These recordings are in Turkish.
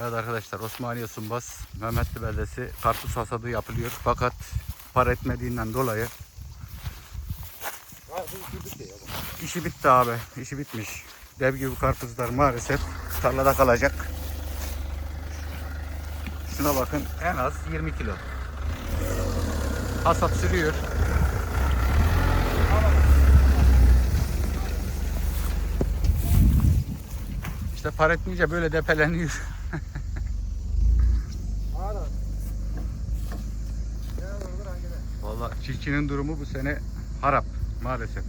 Evet arkadaşlar Osmaniye Sumbas Mehmetli Beldesi karpuz hasadı yapılıyor. Fakat para etmediğinden dolayı işi bitti abi. İşi bitmiş. Dev gibi karpuzlar maalesef tarlada kalacak. Şuna bakın en az 20 kilo. Hasat sürüyor. İşte para etmeyince böyle depeleniyor. Vallahi çiftçinin durumu bu sene harap maalesef.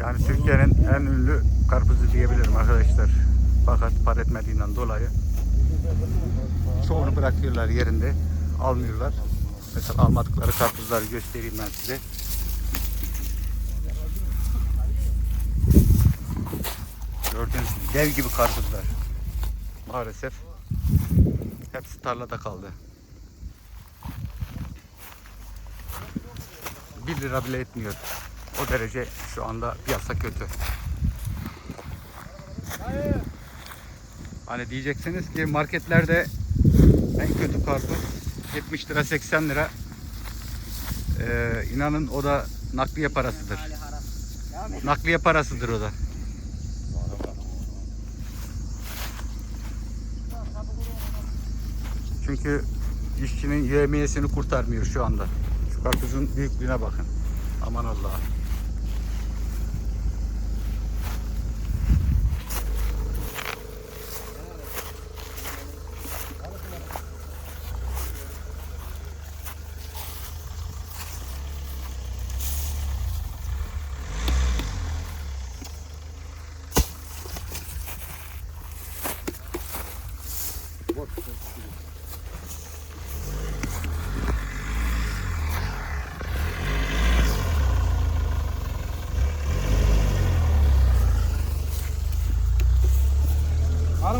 Yani Türkiye'nin en ünlü karpuzu diyebilirim arkadaşlar. Fakat para etmediğinden dolayı çoğunu bırakıyorlar yerinde. Almıyorlar. Mesela almadıkları karpuzları göstereyim ben size. Gördüğünüz gibi dev gibi karpuzlar. Maalesef hepsi tarlada kaldı. 1 lira bile etmiyor. O derece şu anda piyasa kötü. Hani diyeceksiniz ki marketlerde en kötü karpuz 70 lira 80 lira. Ee, inanın o da nakliye parasıdır. Nakliye parasıdır o da. Çünkü işçinin yemiyesini kurtarmıyor şu anda. Şu karpuzun büyüklüğüne bakın. Aman Allah'ım. Alın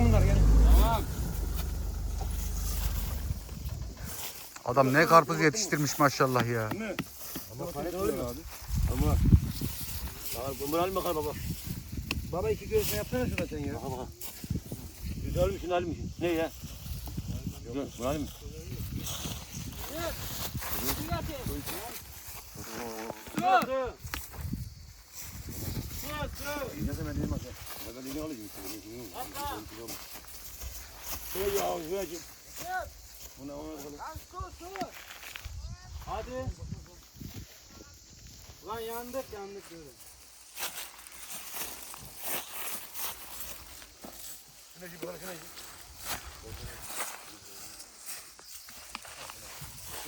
bunları gelin. Tamam. Adam ne karpuz yetiştirmiş maşallah ya. Ama palet abi. Ama. Bunu alma kal baba. Baba iki göğsüne yapsana şuna sen ya. Baba baba. Güzel misin al mısın? Ne ya? Bunu alayım mı? Hadi. Ne zaman diyeyim alayım. Şöyle ya, şöyle. Buna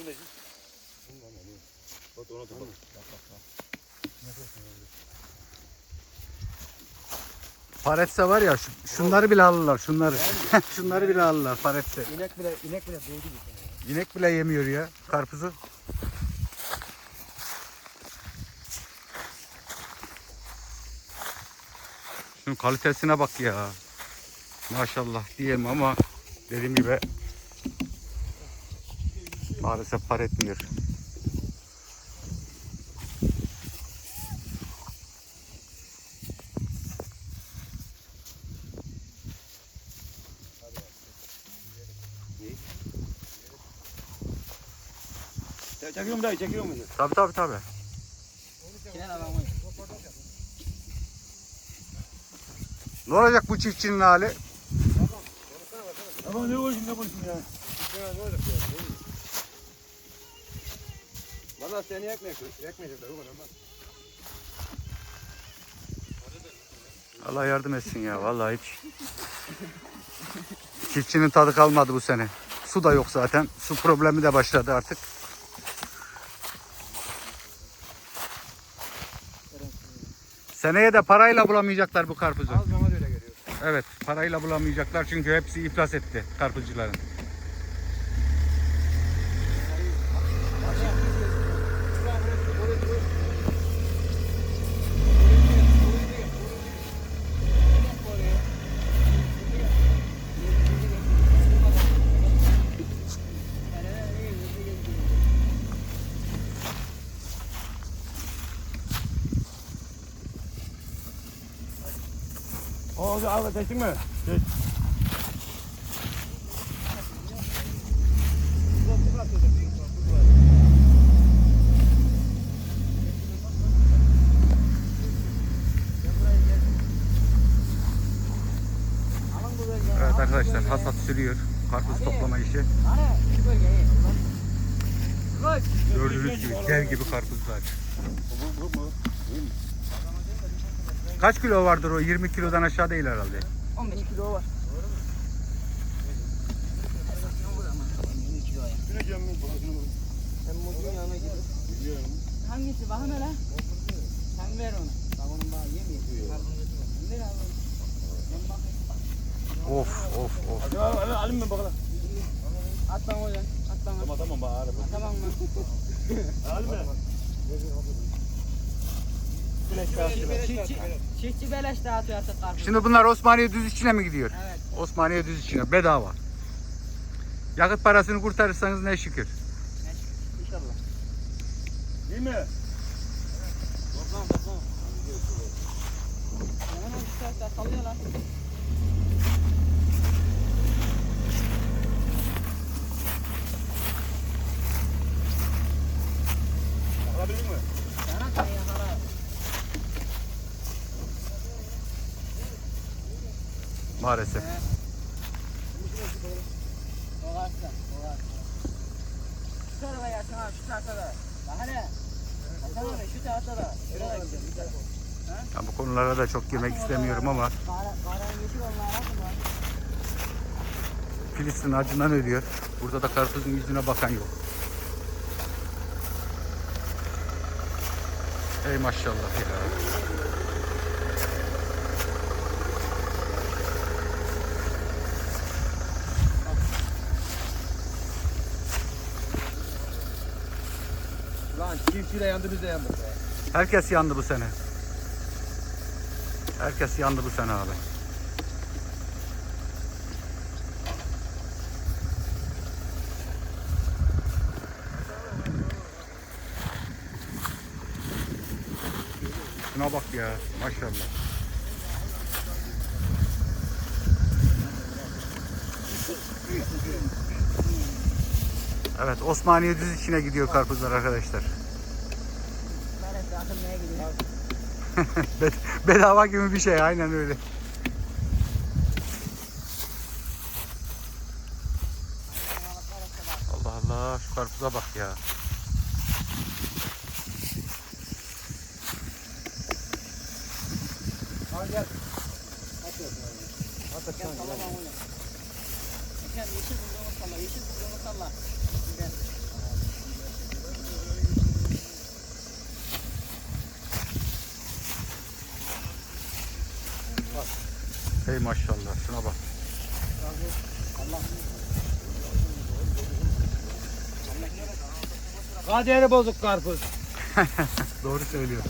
ona böyle. Şuna şu bana şuna şu. Şuna şu. Bak ona tut. Paretse var ya şu- şunları bile alırlar şunları. şunları bile alırlar paretse. İnek bile inek bile doğdu bir İnek bile yemiyor ya karpuzu. Şunun kalitesine bak ya. Maşallah diyelim ama dediğim gibi maalesef par etmiyor. Çekiyor mu dayı çekiyor mu? Tabi tabi tabi. Ne olacak bu çiftçinin hali? Ama ne olsun ne olsun ya. Ne olacak ya? Valla seni ekmek, ekmeyecekler o kadar. Allah yardım etsin ya vallahi hiç. Çiftçinin tadı kalmadı bu sene. Su da yok zaten. Su problemi de başladı artık. Seneye de parayla bulamayacaklar bu karpuzu. Az bana öyle geliyor. Evet, parayla bulamayacaklar çünkü hepsi iflas etti karpuzcuların. Oğuz abi seçtin mi? Seç. Evet arkadaşlar hasat sürüyor. Karpuz toplama işi. Gördüğünüz gibi dev gibi karpuzlar. Bu bu bu. Kaç kilo vardır o? 20 kilodan aşağı değil herhalde. 15 kilo var. Hangisi bakın hele. Sen ver onu. Bak onun bana yemiyor. Ver abi. Of of of. Hadi al, alayım ben bakalım. At bana oradan. At bana. Tamam tamam bak araba. Tamam mı? Alayım ben. Çiftçi, çiftçi beleş dağıtıyor artık karpuz. Şimdi bunlar Osmaniye düz içine mi gidiyor? Evet. Osmaniye düz içine bedava. Yakıt parasını kurtarırsanız ne şükür. İnşallah. Değil mi? Toplam toplam. Hemen o işte sallıyorlar. Alabilir Maalesef. Ya bu konulara da çok girmek istemiyorum ama. Filistin acından ölüyor. Burada da karpuzun yüzüne bakan yok. Ey maşallah ya. De yandı biz de yandık. Herkes yandı bu sene. Herkes yandı bu sene abi. Şuna bak ya maşallah. Evet Osmaniye düz içine gidiyor karpuzlar arkadaşlar. Bedava gibi bir şey aynen öyle. Allah Allah şu karpuza bak ya. Gel. Gel salla bana onu. Gel yeşil bulduğunu salla. Yeşil bulduğunu salla. Hey maşallah şuna bak. Kaderi bozuk karpuz. Doğru söylüyor.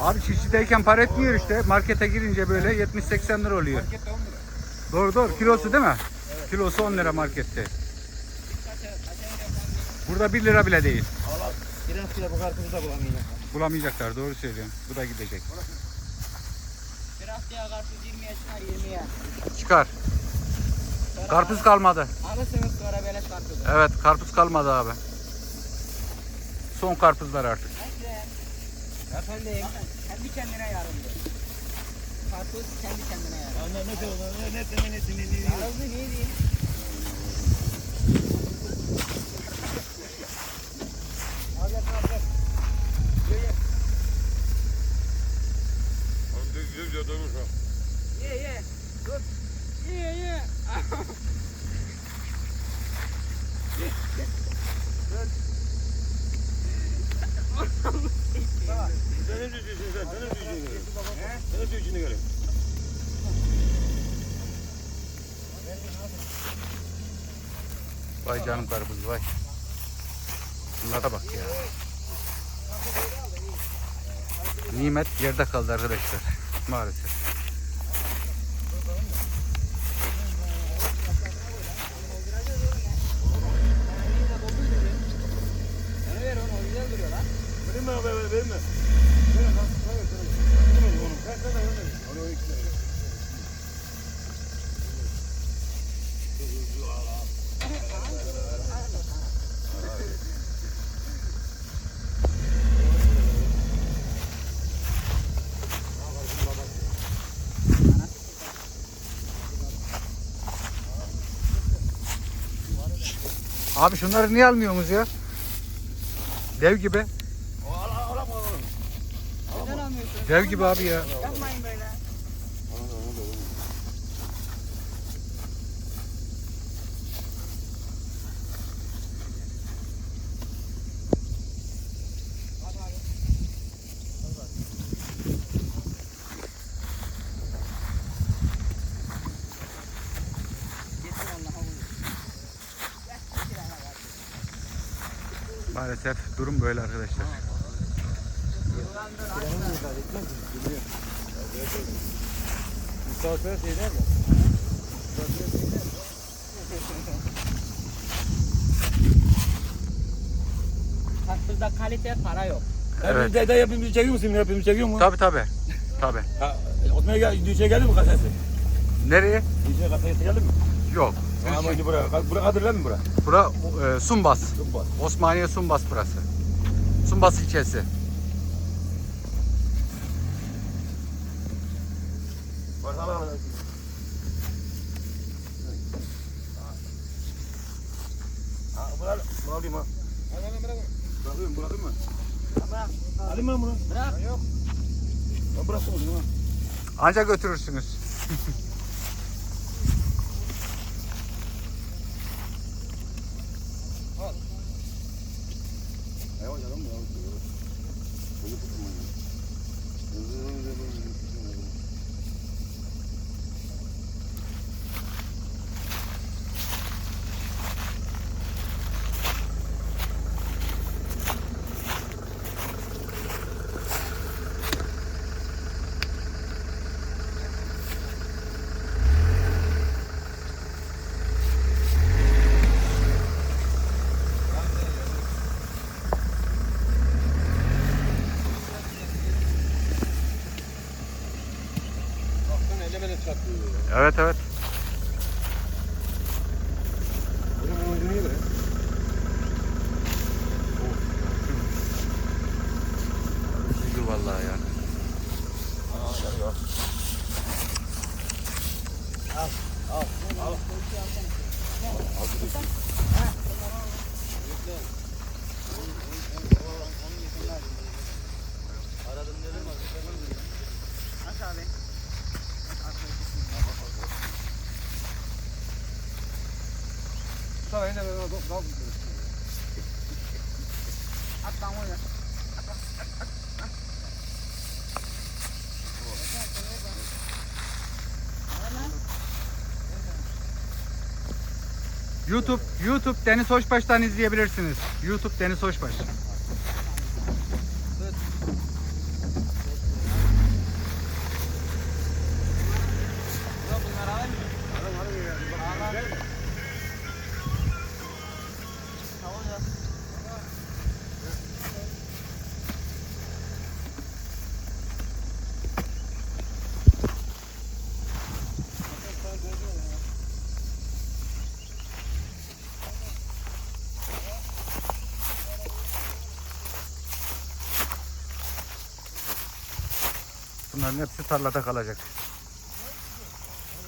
Abi çiftçideyken para etmiyor işte. Markete girince böyle 70-80 lira oluyor. Markette 10 lira. Doğru doğru. Kilosu değil mi? Kilosu 10 lira markette. Burada 1 lira bile değil. Allah. Bir hafta bu karpuzu da bulamayacak. Bulamayacaklar doğru söylüyorsun. Bu da gidecek. Bir haftaya karpuz 20'ye çıkar 20'ye. Çıkar. Sonra Karpuz kalmadı. Alırsınız sonra beleş karpuzu. Evet karpuz kalmadı abi. Son karpuzlar artık. Efendim. Kendi kendine yarındı. Karpuz kendi kendine yarın. Anne ne diyor? Ne ne ne ne ne ne Yarıldı ne diyeyim? Al gel al gel. Ye ye. Ye ye. Dur. Ye ye. Sen ne diyorsun sen? Sen ne diyorsun? Sen ne diyorsun gel? Vay canım karpuz vay. Bunlara bak ya. Nimet yerde kaldı arkadaşlar. Maalesef. Abi şunları niye almıyorsunuz ya? Dev gibi. Dev gibi abi ya. Maalesef durum böyle arkadaşlar. Misafir şeyler mi? Karpuzda kalite para yok. Evet. Dede hepimizi çekiyor musun? Hepimizi çekiyor mu? Tabi tabi. Tabi. Ha, Osman'a gel, Düğçe geldi mi kasası? Nereye? Düğçe kasası geldi mi? Yok. Ama şimdi buraya, buraya kadırlar mı buraya? Bura e, Sumbas. Çok bas. Osmaniye Sumbas burası. Sumbas ilçesi. Bırak, bunu alayım ha. Bırakıyorum, bırakayım mı? Bırak. Alayım mı bunu? Bırak. Yok. Ben bıraktım o zaman. Anca götürürsünüz. 我下都没有去，我也不怎么用，就是。Evet evet. Hocam onun ucunu iyi bırak. Üzücü vallahi ya. Aa, gel ya. Aç abi. Sana yine ben al- al- al. At lan oraya. YouTube YouTube Deniz Hoşbaş'tan izleyebilirsiniz. YouTube Deniz Hoşbaş. Bunların hepsi tarlada kalacak.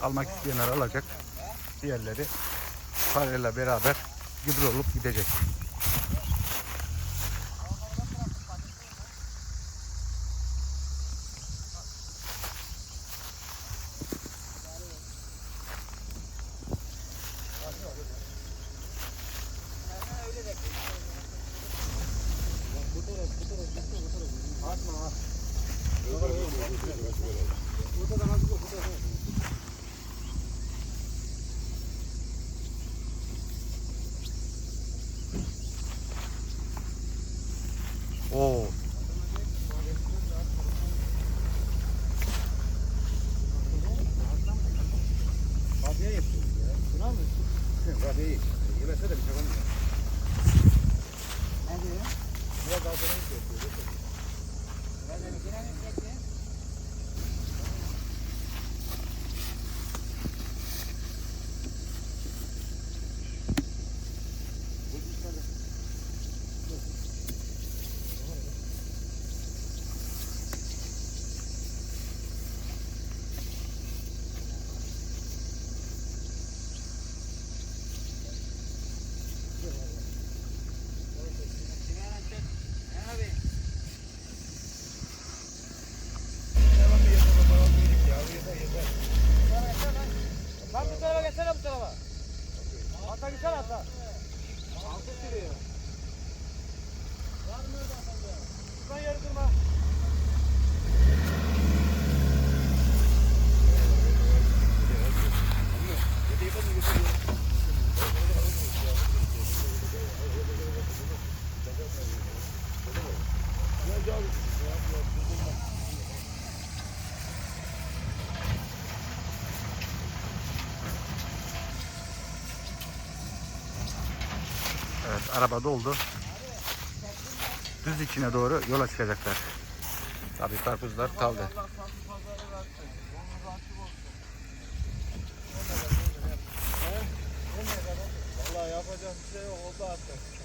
Almak isteyenler alacak. Diğerleri parayla beraber gübre olup gidecek. Araba doldu. Düz içine doğru yola çıkacaklar. Tabii karpuzlar kaldı. Vallahi yapacak bir şey yok. Oldu artık.